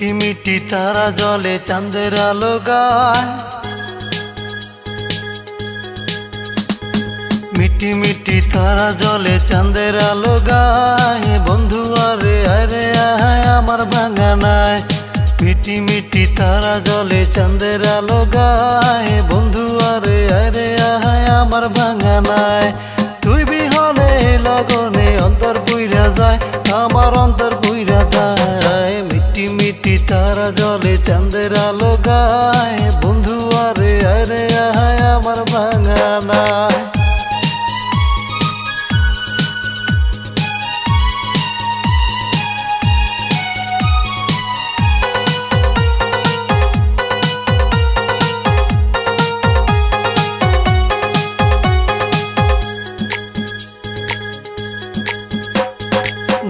মিটি তারা জলে চাঁদের আলো গায়। মিটি মিটি তারা জলে চাঁদের আলো গায়। বন্ধু, আরে আরে আহায় আমার ভাঙানায় মিটি মিটি তারা জলে চাঁদের আলো গায়। বন্ধু, আরে আরে আহায় আমার ভাঙানায় তুই বিহনে, লগনে অন্তর পুইরা যায়। আমার আমার ভাঙানায়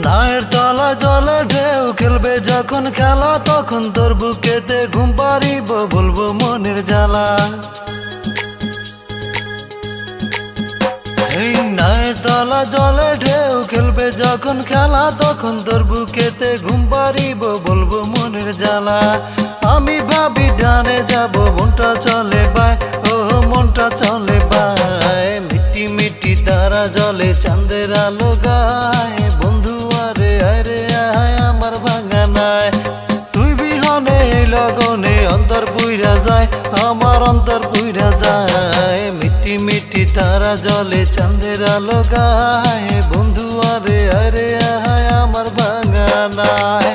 নায়ের ঢেউ খেলবে যখন খেলা, তখন তোর বুকেতে ঘুম পারিব বলব মনের জ্বালা। তলা জলে ঢেউ খেলবে যখন খেলা, তখন তোর বুকেতে ঘুম পারিব বলব মনের জ্বালা। আমি ভাবি ডানে যাব, মনটা চলে বাই ও মনটা চলে বাই মিটি মিটি তারা জলে চাঁদের আলো গায়, বন্ধু আরে আরে আয়, আমার ভাঙানায়। তুই বিহনে লগনে অন্তর পুইরা যায়, আমার অন্তর পুইরা যায়। মিটি মিটি তারা জলে চাঁদের আলো গায়। বন্ধু আরে আরে আহায় আমার ভাঙানায়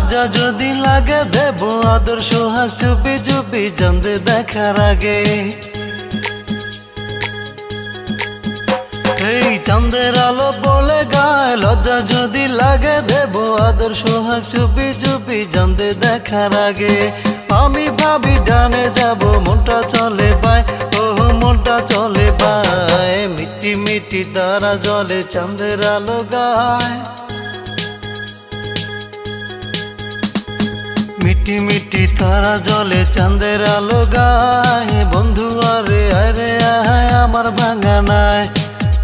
লজ্জা যদি লাগে দেব আদর্শ হাত চুপি চুপি, চাঁদে দেখার আগে। এই চাঁদের আলো পড়ে গায়ে, লজ্জা যদি লাগে দেব আদর্শ হাত চুপি চুপি, চাঁদে দেখার আগে। আমি ভাবি ডানে যাব, মনটা চলে পায় ও মনটা চলে পায়। মিটি মিটি তারা জলে চাঁদের আলো গায়। মিটি মিটি তারা জলে চাঁদের আলো গায়। বন্ধু, আরে আরে আহায় আমার ভাঙানায়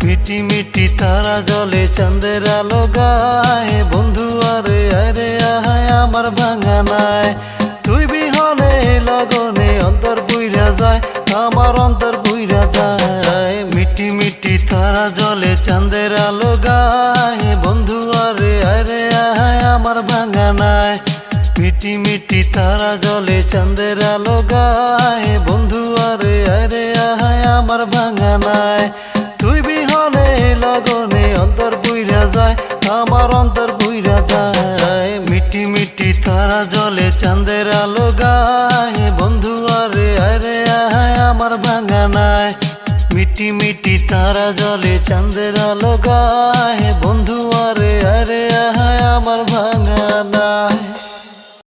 মিটি মিটি তারা জলে চাঁদের আলো গায়। বন্ধু, আরে আরে আহায় আমার ভাঙানায় তুই বিহনে লগনে অন্তর বুইরা যায়, আমার অন্তর বুইরা যায়। মিটি মিটি তারা জলে চাঁদের আলো গায়। বন্ধু, আরে আরে আহায় আমার ভাঙানায় মিটি মিটি তারা জলে চাঁদের আলো গায়। বন্ধু, আরে আরে, আহায়, আমার ভাঙানায় তুই বিহনে লগনে অন্তর বুইরা যায়, আমার অন্তর বুইরা যায়। মিটি মিটি তারা জলে চাঁদের আলো গায়। বন্ধু, আরে আরে, আহায়, আমার ভাঙানায় মিটি মিটি তারা জলে চাঁদের আলো গায়। বন্ধু, আরে আরে, আহায়, আমার ভাঙানা